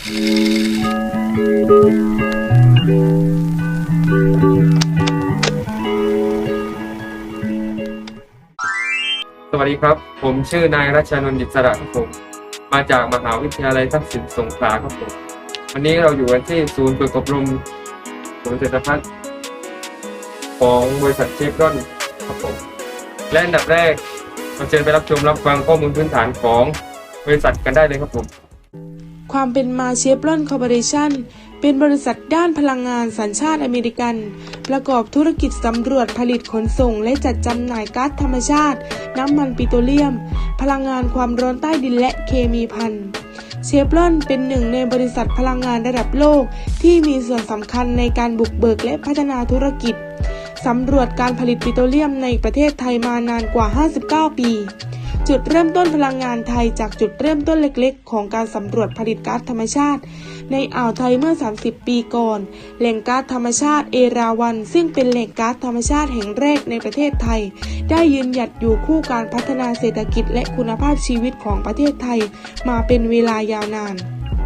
สวัสดีครับ ผมชื่อนายรัชนนท์ดิษระครับผมมาจากมหาวิทยาลัยทักษิณสงขลาครับผมวันนี้เราอยู่กันที่ศูนย์ฝึกอบรมศูนย์เศรษฐพัฒน์ของบริษัทเชฟรอนครับผมและอันดับแรกเราเชิญไปรับชมรับฟังข้อมูลพื้นฐานของบริษัทกันได้เลยครับผม ความเป็นมาเชฟรอนคอร์ปอเรชั่นเป็นบริษัทด้านพลังงานสัญชาติอเมริกัน ประกอบธุรกิจสำรวจผลิตขนส่ง และจัดจำหน่ายก๊าซธรรมชาติ น้ำมันปิโตรเลียม พลังงานความร้อนใต้ดินและเคมีพันเชฟรอนเป็นหนึ่งในบริษัทพลังงานระดับโลก ที่มีส่วนสำคัญในการบุกเบิกและพัฒนาธุรกิจสำรวจการผลิตปิโตรเลียมในประเทศไทยมานานกว่า 59 ปี จุดเริ่มต้นพลังงานไทยจากจุดเริ่มต้นเล็กๆ ของการสำรวจผลิตก๊าซธรรมชาติ ในอ่าวไทยเมื่อ 30 ปีก่อน แหล่งก๊าซธรรมชาติเอราวัน ซึ่งเป็นแหล่งก๊าซธรรมชาติแห่งแรกในประเทศไทย ได้ยืนหยัดอยู่คู่การพัฒนาเศรษฐกิจและคุณภาพชีวิตของประเทศไทย มาเป็นเวลายาวนาน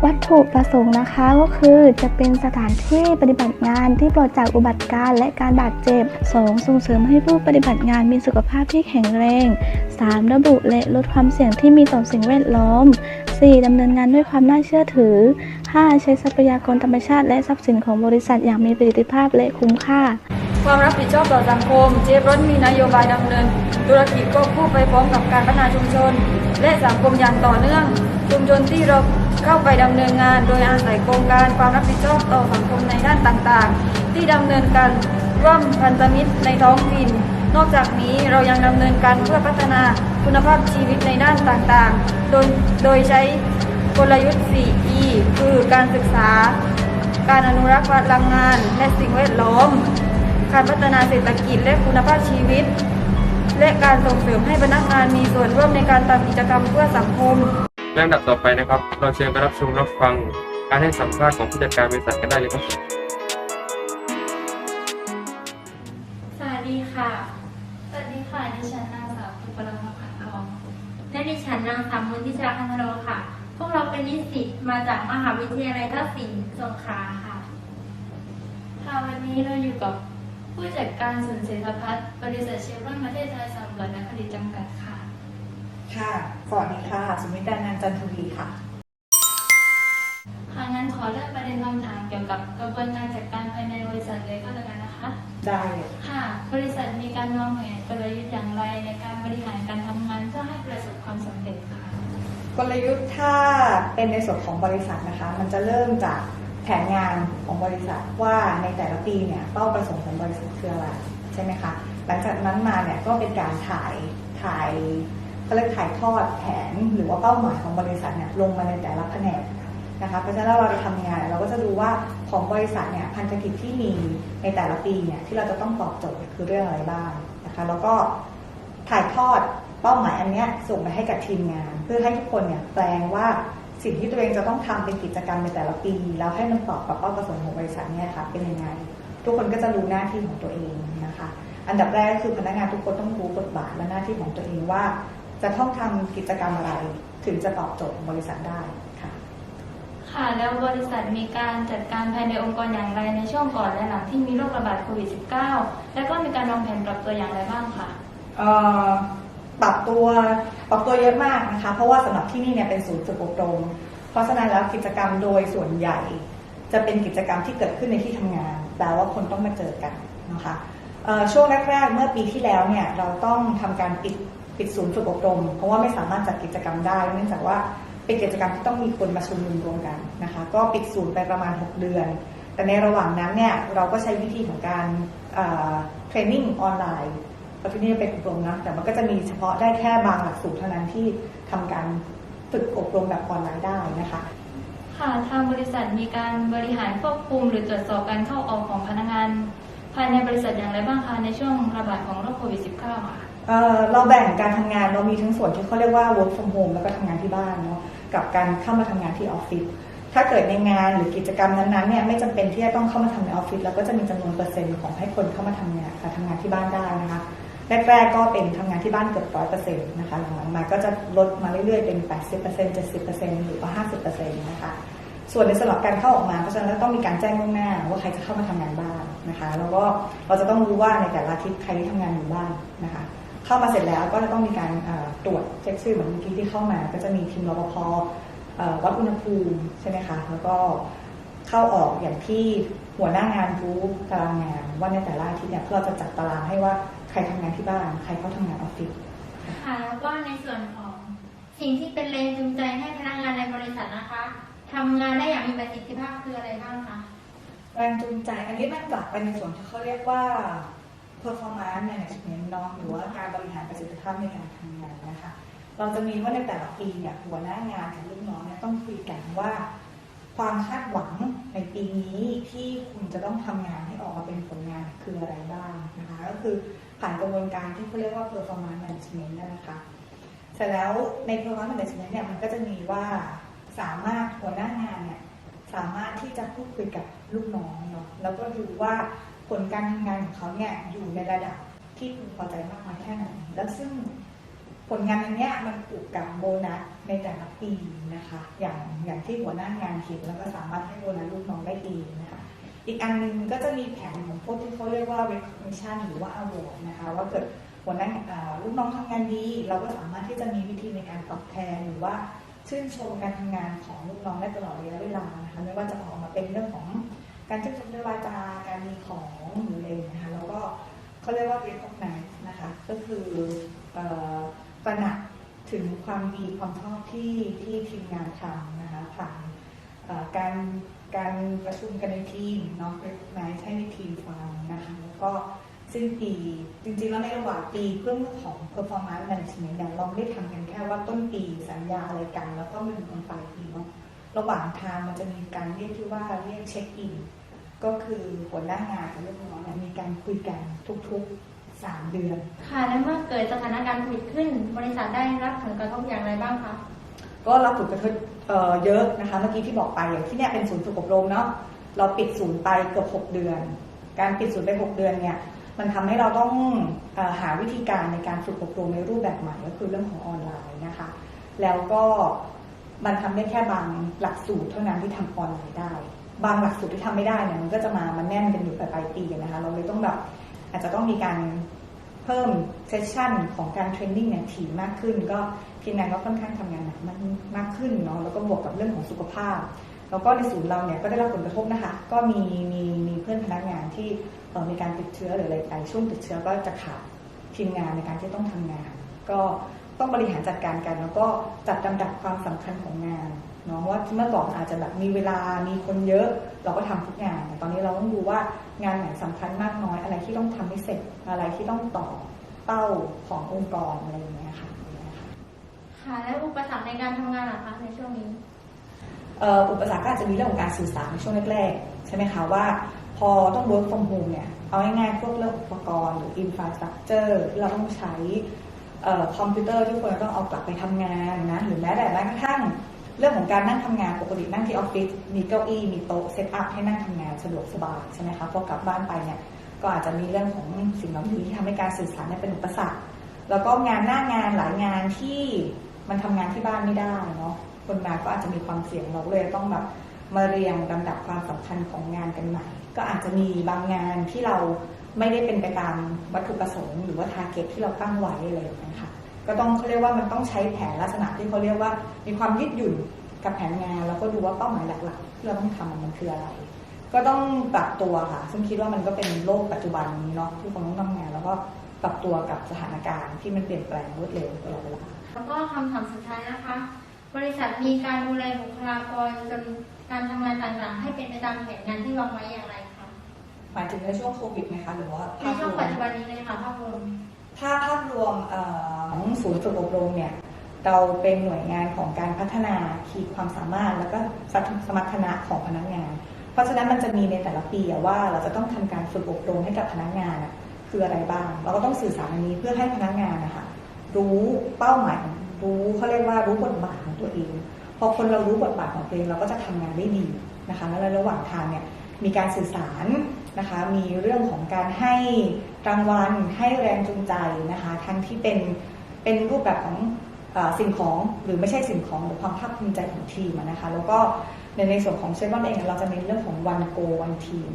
วัตถุประสงค์นะคะก็คือจะเป็นสถานที่ปฏิบัติงานที่ปลอดจากอุบัติการณ์และการบาดเจ็บ 2. ส่งเสริมให้ผู้ปฏิบัติงานมีสุขภาพที่แข็งแรง 3. ระบุและลดความเสี่ยงที่มีต่อสิ่งแวดล้อม 4. ดำเนินงานด้วยความน่าเชื่อถือ 5. ใช้ทรัพยากรธรรมชาติและทรัพย์สินของบริษัทอย่างมีประสิทธิภาพและคุ้มค่า ความรับผิดชอบต่อสังคม เจฟรถมีนโยบายดำเนิน ธุรกิจควบคู่ไปพร้อมกับการพัฒนาชุมชน และสังคมอย่างต่อเนื่อง ชุมชนที่เราเข้าไปดำเนินงาน โดยอาศัยโครงการความรับผิดชอบต่อสังคมในด้านต่างๆ ที่ดำเนินการร่วมพันธมิตรในท้องถิ่น นอกจากนี้เรายังดำเนินการเพื่อพัฒนาคุณภาพชีวิตในด้านต่างๆ โดยโดยใช้กลยุทธ์ 4E คือการศึกษา การอนุรักษ์พลังงาน และสิ่งแวดล้อม การพัฒนาเศรษฐกิจและคุณภาพชีวิต และการส่งเสริมให้พนักงานมีส่วนร่วมในการทำกิจกรรมเพื่อสังคมและอันดับต่อไปนะครับ เราเชิญไปรับชมรับฟังการให้สัมภาษณ์ของผู้จัดการบริษัทกันได้เลยครับผมสวัสดีค่ะ สวัสดีค่ะ ดิฉันนางสาวปุปรภาขันทอง และดิฉันนางสาวมุนทิชาคันธโรค่ะ พวกเราเป็นนิสิตมาจากมหาวิทยาลัยทักษิณสงขลาค่ะ ค่ะวันนี้เราอยู่กับ ผู้จัดการศูนย์เศรษฐพัฒน์บริษัทเชฟรอนประเทศไทยสำรวจและผลิตจำกัดค่ะ ค่ะ สวัสดีค่ะ สุมิตานันท์จันทวีค่ะ ค่ะงั้นขอเริ่มประเด็นคำถามเกี่ยวกับกระบวนการจัดการภายในบริษัทเลยก็แล้วกันนะคะ ได้เลยค่ะ บริษัทมีการวางแผนกลยุทธ์อย่างไรในการบริหารการทำงานเพื่อให้ประสบความสำเร็จค่ะ กลยุทธ์ถ้าเป็นในส่วนของบริษัทนะคะ มันจะเริ่มจาก แผนงานของบริษัทว่าในแต่ละปีเนี่ยเป้าประสงค์ของบริษัทคืออะไรใช่ไหมคะหลังจากนั้นมาเนี่ยก็เป็นการถ่ายถ่ายเขาเรียกถ่ายทอดแผนหรือว่าเป้าหมายของบริษัทเนี่ยลงมาในแต่ละแผนกนะคะเพราะฉะนั้นเราจะทำงานเราก็จะดูว่าของบริษัทเนี่ยพันธกิจที่มีในแต่ละปีเนี่ยที่เราจะต้องตอบโจทย์คือเรื่องอะไรบ้างนะคะแล้วก็ถ่ายทอดเป้าหมายอันเนี้ยส่งไปให้กับทีมงาน เพื่อให้ทุกคนเนี่ยแปลงว่า สิ่งที่ตัวเองจะต้องทำเป็นกิจกรรมในแต่ละปี แล้วให้มันตอบกับเป้าประสงค์ของบริษัทเนี่ยค่ะเป็นยังไง ทุกคนก็จะรู้หน้าที่ของตัวเองนะคะ อันดับแรกก็คือพนักงานทุกคนต้องรู้บทบาทและหน้าที่ของตัวเองว่า จะต้องทำกิจกรรมอะไร ถึงจะตอบโจทย์ของบริษัทได้ค่ะ ค่ะแล้วบริษัทมีการจัดการภายในองค์กรอย่างไรในช่วงก่อนและหลังที่มีโรคระบาดโควิด -19 แล้วก็มีการวางแผนปรับตัวอย่างไรบ้างค่ะเอ่อ ปรับตัวปรับตัวเยอะมากนะคะ เพราะว่าสำหรับที่นี่เนี่ยเป็นศูนย์ฝึกอบรม เพราะฉะนั้นแล้วกิจกรรมโดยส่วนใหญ่ จะเป็นกิจกรรมที่เกิดขึ้นในที่ทำงานแปลว่าคนต้องมาเจอกันนะคะช่วงแรกๆเมื่อปีที่แล้วเนี่ยเราต้องทำการปิดปิดศูนย์ฝึกอบรม เพราะว่าไม่สามารถจัดกิจกรรมได้ เนื่องจากว่าเป็นกิจกรรมที่ต้องมีคนมาชุมนุมรวมกันนะคะ ก็ปิดศูนย์ไปประมาณ 6 เดือน แต่ในระหว่างนั้นเนี่ยเราก็ใช้วิธีของการเทรนนิ่งออนไลน์ เพราะที่นี่เป็นอบรมนะ แต่มันก็จะมีเฉพาะได้แค่บางหลักสูตรเท่านั้นที่ทำการฝึกอบรมแบบออนไลน์ได้นะคะ ค่ะ ทางบริษัทมีการบริหารควบคุม หรือตรวจสอบการเข้าออกของพนักงานภายในบริษัทอย่างไรบ้างคะในช่วงระบาดของโรคโควิด -19 ค่ะเอ่อเราแบ่งการทำงานเรามีทั้งส่วนที่เขาเรียกว่า work from home แล้วก็ทำงานที่บ้านเนาะกับการเข้ามาทำงานที่ออฟฟิศถ้าเกิดในงานหรือกิจกรรมนั้นๆเนี่ยไม่จำเป็นที่จะต้องเข้ามาทำในออฟฟิศแล้วก็จะมีจำนวนเปอร์เซ็นต์ของให้คนเข้ามาทำงานค่ะทำงานที่บ้านได้นะคะ แรกๆก็เป็นทำงานที่บ้านเกือบร้อยเปอร์เซ็นต์นะคะหลังๆมาก็จะลดมาเรื่อยๆเป็น80% 70%หรือว่า50%นต์นะคะส่วนในสำหรับการเข้าออกมาเพราะฉะนั้นต้องมีการแจ้งล่วงหน้าว่าใครจะเข้ามาทำงานบ้างนะคะแล้วก็เราจะต้องรู้ว่าในแต่ละอาทิตย์ใครที่ทำงานอยู่บ้างนะคะเข้ามาเสร็จแล้วก็จะต้องมีการตรวจเช็คชื่อเหมือนเมื่อกี้ที่เข้ามา ก็จะมีทีมรปภวัดอุณหภูมิใช่ไหมคะแล้วก็เข้าออกอย่างที่หัวหน้างานรู้ตารางงานว่าในแต่ละอาทิตย์เนี่ยเราจะจัดตารางให้ว่า ครทำงานที่บ้าน ใครเข้าทำงานออฟฟิศค่ะแล้วก็ในส่วนของสิ่งที่เป็นแรงจูงใจให้พนักงานในบริษัทนะคะทำงานได้อย่างมีประสิทธิภาพคืออะไรบ้างคะแรงจูงใจอันนี้มันกลับไปในส่วนที่เขาเรียกว่า performance management เนาะหรือว่าการบริหารประสิทธิภาพในการทำงานนะคะ เราจะมีว่าในแต่ละปีเนี่ยหัวหน้างานกับลูกน้องเนี่ยต้องคุยกันว่า ความคาดหวังในปีนี้ที่คุณจะต้องทำงานให้ ออกมาเป็นผลงานคืออะไรบ้างนะคะก็คือผ่านกระบวนการที่เขาเรียกว่า performance management นะคะเสร็จแล้วใน performance management เนี่ยมันก็จะมีว่าสามารถหัวหน้างานเนี่ยสามารถที่จะพูดคุยกับลูกน้องเนาะแล้วก็ดูว่าผลการทำงานของเขาเนี่ยอยู่ในระดับที่พึงพอใจมากน้อยแค่ไหนแล้วซึ่งผลงานอันเนี้ยมันผูกกับโบนัสในแต่ละปีนะคะ อย่างอย่างที่หัวหน้างานเขียนแล้วก็สามารถให้โบนัสลูกน้องได้เองนะคะ อีกอันหนึงก็จะมีแผนของพวกที่เขาเรียกว่า recognition หรือว่า award นะคะว่าเกิดหัวหน้าอ่าลูกน้องทำงานดี เราก็สามารถที่จะมีวิธีในการตอบแทนหรือว่าชื่นชมการทำงานของลูกน้องได้ตลอดระยะเวลานะคะไม่ว่าจะออกมาเป็นเรื่องของการชื่นชมด้วยวาจาการมีของหรืออะไรนะคะแล้วก็เขาเรียกว่า recognize นะคะก็คือตระหนักถึงความดีความชอบที่ที่ทีมงานทำนะคะผ่านการ การประชุมกันในทีมเนาะเรียกนายให้ในทีมฟังนะคะแล้วก็สิ้นปีจริงๆแล้วในระหว่างปีเรื่องของ performance management เนี่ยเราไม่ได้ทำกันแค่ว่าต้นปีสัญญาอะไรกัน แล้วก็มาดูกันปลายปีเนาะระหว่างทางมันจะมีการเรียกที่ว่าเรียกเช็คอินก็คือหัวหน้างานกับลูกน้องเนี่ยมีการคุยกันทุกๆสามเดือน ค่ะ และเมื่อเกิดสถานการณ์โควิดขึ้น บริษัทได้รับผลกระทบอย่างไรบ้างคะ ก็รับผลกระทบเอ่อเยอะนะคะ เมื่อกี้ที่บอกไปอย่างที่เนี่ยเป็นศูนย์ฝึกอบรมเนาะเราปิดศูนย์ไปเกือบ 6 เดือน การปิดศูนย์ไป 6 เดือนเนี่ยมันทำให้เราต้องอหาวิธีการในการฝึกอบรมในรูปแบบใหม่ก็คือเรื่องของออนไลน์นะคะ แล้วก็มันทำได้แค่บางหลักสูตรเท่านั้นที่ทำออนไลน์ได้ บางหลักสูตรที่ทำไม่ได้เนี่ยมันก็จะมามันแน่นกันอยู่ปลายปีนะคะ เราเลยต้องแบบอาจจะต้องมีการ เพิ่มเซสชันของการเทรนนิ่งเนี่ยถี่มากขึ้น ก็ทีมงานก็ค่อนข้างทำงานหนักมากมากขึ้นเนาะแล้วก็บวกกับเรื่องของสุขภาพ แล้วก็ในศูนย์เราเนี่ยก็ได้รับผลกระทบนะคะ ก็มีมีมีเพื่อนพนักงานที่เออมีการติดเชื้อหรืออะไรไปช่วงติดเชื้อก็จะขาดทีมงานในการที่ต้องทำงาน ก็ต้องบริหารจัดการกัน แล้วก็จัดลำดับความสำคัญของงาน เนาะว่าเมื่อก่อนอาจจะแบบมีเวลามีคนเยอะ เราก็ทำทุกงานแต่ตอนนี้เราต้องดูว่างานไหนสำคัญมากน้อยอะไรที่ต้องทำให้เสร็จอะไรที่ต้องต่อเป้าขององค์กรอะไรอย่างเงี้ยค่ะค่ะและอุปสรรคในการทำงานล่ะคะในช่วงนี้อุปสรรคก็อาจจะมีเรื่องของการสื่อสารในช่วงแรกๆใช่ไหมคะว่า พอต้อง work from home เนี่ยเอาง่ายๆพวกเรื่องอุปกรณ์หรือ infrastructure ที่เราต้องใช้คอมพิวเตอร์ที่ควรจะต้องเอากลับไปทำงานนะหรือแม้แต่แม้กระทั่ง เรื่องของการนั่งทำงานปกตินั่งที่ออฟฟิศมีเก้าอี้มีโต๊ะเซตอัพให้นั่งทำงานสะดวกสบายใช่ไหมคะพอกลับบ้านไปเนี่ยก็อาจจะมีเรื่องของสิ่งเหล่านี้ที่ทำให้การสื่อสารเนี่ยเป็นอุปสรรคแล้วก็งานหน้างานหลายงานที่มันทำงานที่บ้านไม่ได้เนาะคนมาก็อาจจะมีความเสี่ยงเราเลยต้องแบบมาเรียงลำดับความสำคัญของงานกันใหม่ก็อาจจะมีบางงานที่เราไม่ได้เป็นไปตามวัตถุประสงค์ หรือว่าทาร์เก็ตที่เราตั้งไว้อะไรอย่างเงี้ค่ะ ก็ต้องเขาเรียกว่ามันต้องใช้แผนลักษณะที่เขาเรียกว่า มีความยืดหยุ่นกับแผนงาน แล้วก็ดูว่าเป้าหมายหลักๆที่เราต้องทำมันคืออะไร ก็ต้องปรับตัวค่ะ ซึ่งคิดว่ามันก็เป็นโลกปัจจุบันนี้เนาะที่คนต้องทำงาน แล้วก็ปรับตัวกับสถานการณ์ที่มันเปลี่ยนแปลงรวดเร็วตลอดเวลาแล้วก็คำถามสุดท้ายนะคะ บริษัทมีการดูแลบุคลากรจนการทำงานต่างๆ ให้เป็นไปตามแผนงานที่วางไว้อย่างไรคะหมายถึงในช่วงโควิดไหมคะหรือว่าในภาพช่รวงวปัจมจุบันนี้เลยค่ะภาพรวมถ้าภาพรวมเอ่อ ของศูนย์ฝึกอบรมเนี่ยเราเป็นหน่วยงานของการพัฒนาขีดความสามารถ แล้วก็สมรรถนะของพนักงาน เพราะฉะนั้นมันจะมีในแต่ละปีว่าเราจะต้องทำการฝึกอบรมให้กับพนักงานคืออะไรบ้าง เราก็ต้องสื่อสารอันนี้เพื่อให้พนักงานนะคะรู้เป้าหมายรู้เขาเรียกว่ารู้บทบาทของตัวเองพอคนเรารู้บทบาทของตัวเองเราก็จะทำงานได้ดีนะคะแล้วระหว่างทางเนี่ยมีการสื่อสารนะคะมีเรื่องของการให้รางวัลให้แรงจูงใจนะคะทั้งที่เป็น เป็นรูปแบบของอสิ่งของหรือไม่ใช่สิ่งของหรือความภาคภูมิใจของทีมนะคะแล้วก็ในในส่วนของเชฟรอนเองเราจะเน้นเรื่องของ one go one team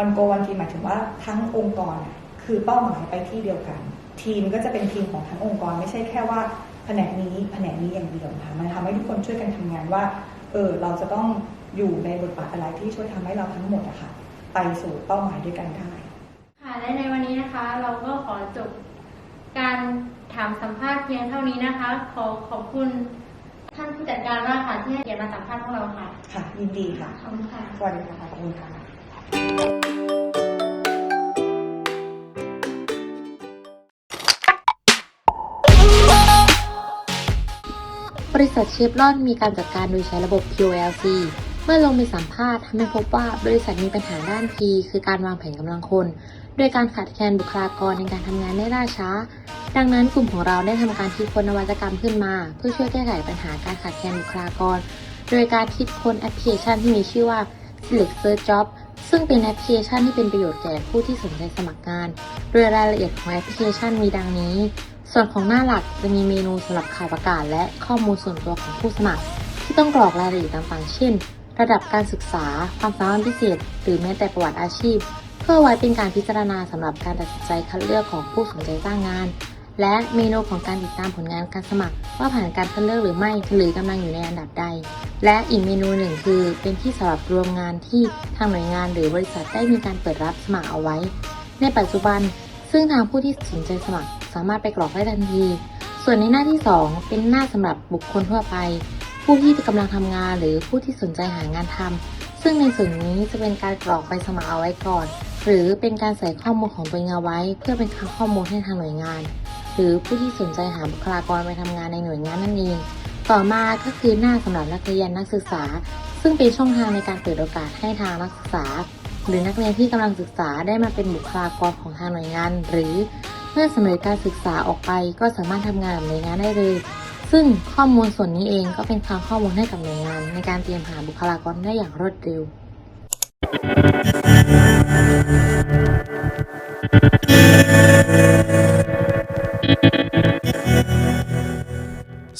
one go one team หมายถึงว่าทั้งองค์กรคือเป้าหมายไปที่เดียวกัน ทีมก็จะเป็นทีมของทั้งองค์กร ไม่ใช่แค่ว่าแผนกนี้แผนกนี้อย่างเดียวค่ะมันทำให้ทุกคนช่วยกันทำงานว่าเออเราจะต้องอยู่ในบทบาทอะไรที่ช่วยทำให้เราทั้งหมดอะค่ะไปสู่เป้าหมายด้วยกันได้ค่ะและในวันนี้นะคะเราก็ขอจบการ ถามสัมภาษณ์เพียงเท่านี้นะคะ ขอขอบคุณท่านผู้จัดการมากค่ะที่ให้เกียรติมาสัมภาษณ์พวกเราค่ะ ค่ะ ยินดีค่ะ ขอบคุณค่ะ สวัสดีค่ะขอบคุณค่ะบริษัทเชฟรอนมีการจัดการโดยใช้ระบบ POLC เมื่อลงไปสัมภาษณ์ทำให้พบว่าบริษัทมีปัญหาด้าน P คือการวางแผนกำลังคน โดยการขาดแคลนบุคลากรในการทำงานได้ล่าช้า ดังนั้นกลุ่มของเราได้ทำการคิดค้นนวัตกรรมขึ้นมา เพื่อช่วยแก้ไขปัญหาการขาดแคลนบุคลากร โดยการคิดค้นแอปพลิเคชันที่มีชื่อว่า Select Search Job ซึ่งเป็นแอปพลิเคชันที่เป็นประโยชน์แก่ผู้ที่สนใจสมัครงาน โดยรายละเอียดของแอปพลิเคชันมีดังนี้ ส่วนของหน้าหลักจะมีเมนูสำหรับข่าวประกาศ และข้อมูลส่วนตัวของผู้สมัคร ที่ต้องกรอกรายละเอียดต่างๆ เช่น ระดับการศึกษา ความสามารถพิเศษ หรือแม้แต่ประวัติอาชีพ เพื่อไว้เป็นการพิจารณาสำหรับการตัดสินใจคัดเลือกของผู้สนใจจ้างงาน และเมนูของการติดตามผลงานการสมัคร ว่าผ่านการคัดเลือกหรือไม่หรือกำลังอยู่ในอันดับใด และอีกเมนูหนึ่งคือ เป็นที่สำหรับรวมงานที่ทางหน่วยงานหรือบริษัทได้มีการเปิดรับสมัครเอาไว้ ในปัจจุบัน ซึ่งทางผู้ที่สนใจสมัคร สามารถไปกรอกได้ทันที ส่วนในหน้าที่ 2 เป็นหน้าสำหรับบุคคลทั่วไป ผู้ที่กำลังทำงานหรือผู้ที่สนใจหางานทำซึ่งในส่วนนี้จะเป็นการกรอกใบสมัครเอาไว้ก่อน หรือเป็นการใส่ข้อมูลของตัวเองเอาไว้ เพื่อเป็นข้อมูลให้ทางหน่วยงาน หรือผู้ที่สนใจหาบุคลากรไปทำงานในหน่วยงานนั่นเอง ต่อมาก็คือหน้าสำหรับนักเรียนนักศึกษา ซึ่งเป็นช่องทางในการเปิดโอกาสให้ทางนักศึกษา หรือนักเรียนที่กำลังศึกษาได้มาเป็นบุคลากรของทางหน่วยงาน หรือเมื่อสำเร็จการศึกษาออกไปก็สามารถทำงานกับหน่วยงานได้เลย ซึ่งข้อมูลส่วนนี้เองก็เป็นทางข้อมูลให้กับหน่วยงาน ในการเตรียมหาบุคลากรได้อย่างรวดเร็ว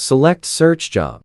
Select search job.